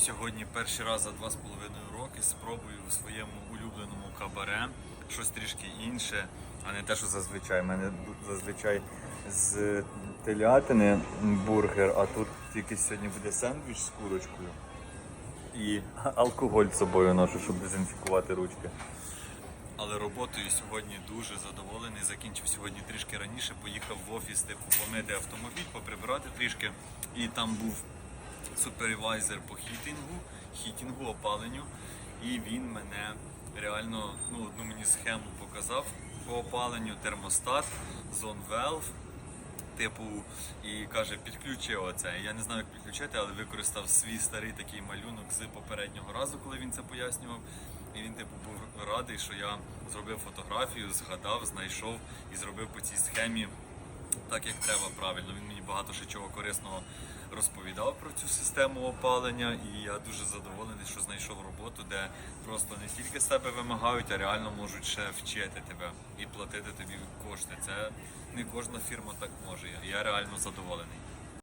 Сьогодні перший раз за два з половиною роки спробую у своєму улюбленому кабаре щось трішки інше, а не те, що зазвичай. У мене зазвичай з телятини бургер, а тут тільки сьогодні буде сендвіч з курочкою і алкоголь з собою ношу, щоб дезінфікувати ручки. Але роботою сьогодні дуже задоволений. Закінчив сьогодні трішки раніше. Поїхав в офіс, типу, помити автомобіль, поприбирати трішки. І там був супервайзер по хітінгу, хітінгу, опаленню. І він мене реально ну, одну мені схему показав по опаленню, термостат, зон valve, типу, і каже, підключи оце. Я не знаю, як підключити, але використав свій старий такий малюнок з попереднього разу, коли він це пояснював. І він, типу, був радий, що я зробив фотографію, згадав, знайшов і зробив по цій схемі так, як треба правильно. Він мені багато ще чого корисного розповідав про цю систему опалення, і я дуже задоволений, що знайшов роботу, де просто не тільки з тебе вимагають, а реально можуть ще вчити тебе і платити тобі кошти. Це не кожна фірма так може. Я реально задоволений.